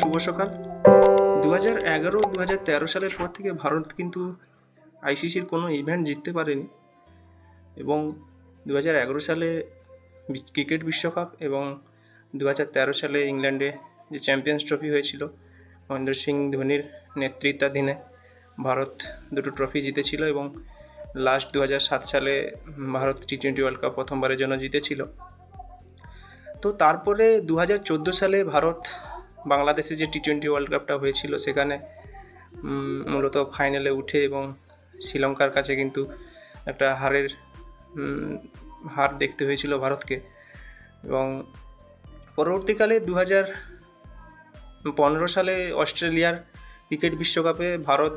শুভ সকাল। দু হাজার এগারো দু হাজার তেরো সালের পর থেকে ভারত কিন্তু আইসিসির কোনো ইভেন্ট জিততে পারেনি এবং দু হাজার এগারো সালে ক্রিকেট বিশ্বকাপ এবং দু হাজার তেরো সালে ইংল্যান্ডে যে চ্যাম্পিয়ন্স ট্রফি হয়েছিল, মহেন্দ্র সিং ধোনির নেতৃত্বাধীনে ভারত দুটো ট্রফি জিতেছিল এবং লাস্ট দু হাজার সাত সালে Bharat T twenty world cup প্রথমবারের জন্য জিতেছিল। তো তারপরে দু হাজার চোদ্দ সালে ভারত বাংলাদেশে যে টি টোয়েন্টি ওয়ার্ল্ড কাপটা হয়েছিল সেখানে মূলত ফাইনালে উঠে এবং শ্রীলঙ্কার কাছে কিন্তু একটা হারের হার দেখতে হয়েছিল ভারতকে। এবং পরবর্তীকালে দু হাজার পনেরো সালে অস্ট্রেলিয়ার ক্রিকেট বিশ্বকাপে ভারত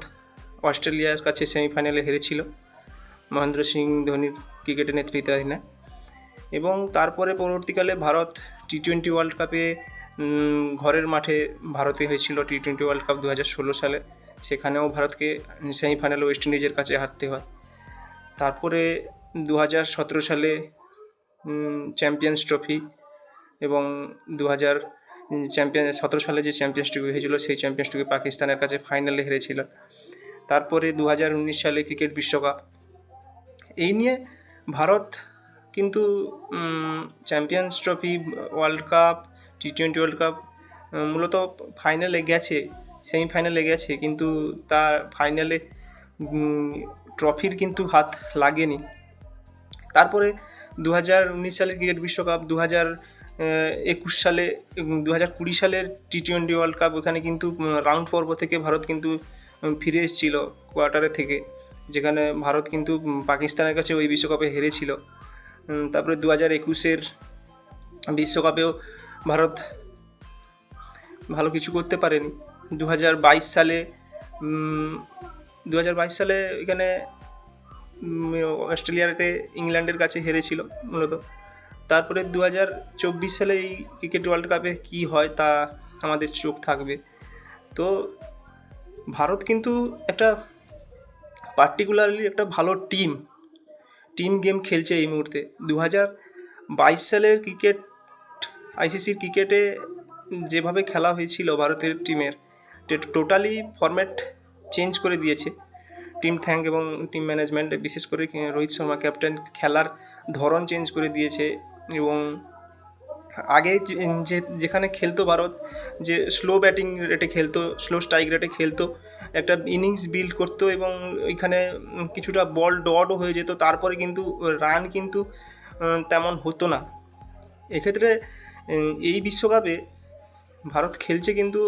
অস্ট্রেলিয়ার কাছে সেমিফাইনালে হেরেছিল মহেন্দ্র সিং ধোনির ক্রিকেটের নেতৃত্বাধীনে। এবং তারপরে পরবর্তীকালে ভারত টি টোয়েন্টি ওয়ার্ল্ড কাপে ঘরের মাঠে ভারতে হয়েছিল টি টোয়েন্টি ওয়ার্ল্ড কাপ দু হাজার ষোলো সালে। সেখানেও ভারতকে সেমিফাইনালে ওয়েস্ট ইন্ডিজের কাছে হারতে হয়। তারপরে দু হাজার সতেরো সালে চ্যাম্পিয়ন্স ট্রফি এবং দু হাজার চ্যাম্পিয়ন সতেরো সালে যে চ্যাম্পিয়ন্স ট্রফি হয়েছিল, সেই চ্যাম্পিয়ন্স ট্রফি পাকিস্তানের কাছে ফাইনালে হেরেছিল। তারপরে দু হাজার উনিশ সালে ক্রিকেট বিশ্বকাপ। এই নিয়ে ভারত কিন্তু champions trophy world cup T twenty world cup মূলত ফাইনালে গেছে সেমিফাইনালে গেছে, কিন্তু তার ফাইনালে ট্রফির কিন্তু হাত লাগেনি। তারপরে দু হাজার উনিশ সালের ক্রিকেট বিশ্বকাপ দু হাজার একুশ সালে দু হাজার কুড়ি সালের টি টোয়েন্টি ওয়ার্ল্ড কাপ ওখানে কিন্তু রাউন্ড পর্ব থেকে ভারত কিন্তু ফিরে এসেছিল কোয়ার্টারে থেকে, যেখানে ভারত কিন্তু পাকিস্তানের কাছে ওই বিশ্বকাপে হেরেছিল। তারপরে দু হাজার একুশের বিশ্বকাপেও ভারত ভালো কিছু করতে পারেনি। দু হাজার বাইশ সালে দু হাজার বাইশ সালে এখানে অস্ট্রেলিয়াতে ইংল্যান্ডের কাছে হেরেছিল মূলত। তারপরে দু হাজার চব্বিশ সালে এই ক্রিকেট ওয়ার্ল্ড কাপে কী হয় তা আমাদের চোখ থাকবে। তো ভারত কিন্তু একটা পার্টিকুলারলি একটা ভালো টিম টিম গেম খেলছে এই মুহূর্তে। দু বাইশ সালের ক্রিকেট আইসিসির ক্রিকেটে যেভাবে খেলা হয়েছিল ভারতের টিমের টোটালি ফরম্যাট চেঞ্জ করে দিয়েছে। টিম থ্যাঙ্ক এবং টিম ম্যানেজমেন্ট, বিশেষ করে রোহিত শর্মা, ক্যাপ্টেন, খেলার ধরন চেঞ্জ করে দিয়েছে এবং আগে যে- যেখানে খেলতো ভারত, যে স্লো ব্যাটিং রেটে খেলতো স্লো স্ট্রাইক রেটে খেলতো, একটা ইনিংস বিল্ড করতো এবং এখানে কিছুটা বল ডটও হয়ে যেত, তারপরে কিন্তু রান কিন্তু তেমন হতো না। এক্ষেত্রে এই বিশ্বকাপে ভারত খেলছে কিন্তু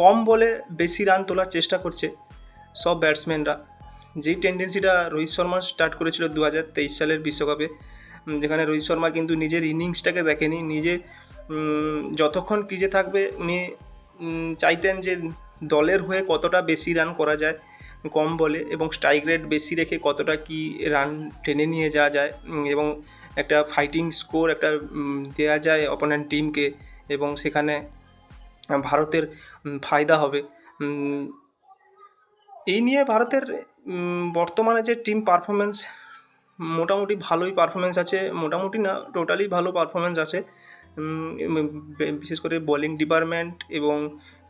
কম বলে বেশি রান তোলার চেষ্টা করছে সব ব্যাটসম্যানরা। যেই টেন্ডেন্সিটা রোহিত শর্মা স্টার্ট করেছিল দু হাজার তেইশ সালের বিশ্বকাপে যেখানে রোহিত শর্মা কিন্তু নিজের ইনিংসটাকে দেখেনি, নিজে যতক্ষণ ক্রিজে থাকবে, উনি চাইতেন যে দলের হয়ে কতটা বেশি রান করা যায়, কম বলে এবং স্ট্রাইক রেট বেশি রেখে কতটা কি রান টেনে নিয়ে যাওয়া যায় এবং একটা ফাইটিং স্কোর একটা দেওয়া যায় অপোনেন্ট টিমকে এবং সেখানে ভারতের ফায়দা হবে। এই নিয়ে ভারতের বর্তমানে যে টিম পারফরমেন্স মোটামুটি ভালোই পারফরমেন্স আছে। মোটামুটি না টোটালি ভালো পারফরমেন্স আছে। বিশেষ করে বোলিং ডিপার্টমেন্ট এবং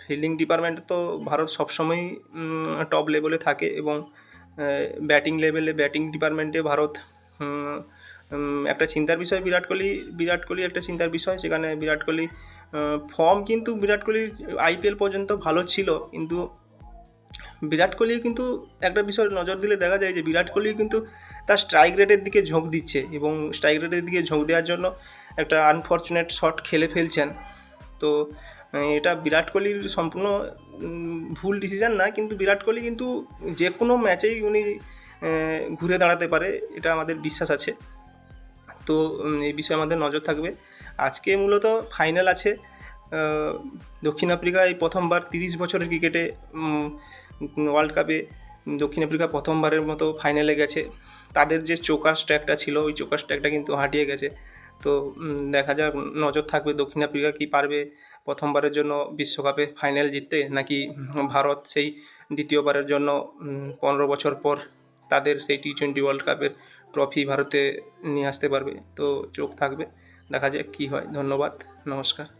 ফিল্ডিং ডিপার্টমেন্ট তো ভারত সবসময়ই টপ লেভেলে থাকে এবং ব্যাটিং লেভেলে ব্যাটিং ডিপার্টমেন্টে ভারত একটা চিন্তার বিষয় বিরাট কোহলি বিরাট কোহলি একটা চিন্তার বিষয়, সেখানে বিরাট কোহলি ফর্ম কিন্তু বিরাট কোহলির আইপিএল পর্যন্ত ভালো ছিল, কিন্তু বিরাট কোহলি কিন্তু একটা বিষয় নজর দিলে দেখা যায় যে বিরাট কোহলি কিন্তু তার স্ট্রাইক রেটের দিকে ঝোঁক দিচ্ছে এবং স্ট্রাইক রেটের দিকে ঝোঁক দেওয়ার জন্য একটা আনফর্চুনেট শট খেলে ফেলছেন। তো এটা বিরাট কোহলির সম্পূর্ণ ভুল ডিসিশন না, কিন্তু বিরাট কোহলি কিন্তু যে কোনো ম্যাচেই উনি ঘুরে দাঁড়াতে পারে, এটা আমাদের বিশ্বাস আছে। তো এই বিষয়ে আমাদের নজর থাকবে। আজকে মূলত ফাইনাল আছে দক্ষিণ আফ্রিকা এই প্রথমবার তিরিশ বছরের ক্রিকেটে ওয়ার্ল্ড কাপে দক্ষিণ আফ্রিকা প্রথমবারের মতো ফাইনালে গেছে। তাদের যে চোকার স্ট্যাকটা ছিল, ওই চোকার স্ট্যাকটা কিন্তু হাঁটিয়ে গেছে। তো দেখা যাক, নজর থাকবে দক্ষিণ আফ্রিকা কি পারবে প্রথমবারের জন্য বিশ্বকাপে ফাইনাল জিততে, নাকি ভারত সেই দ্বিতীয়বারের জন্য পনেরো বছর পর তাদের সেই টি টোয়েন্টি ওয়ার্ল্ড কাপের ট্রফি ভারতে নিয়ে আসতে পারবে তো চোখ থাকবে। দেখা যাক কী হয়। ধন্যবাদ নমস্কার।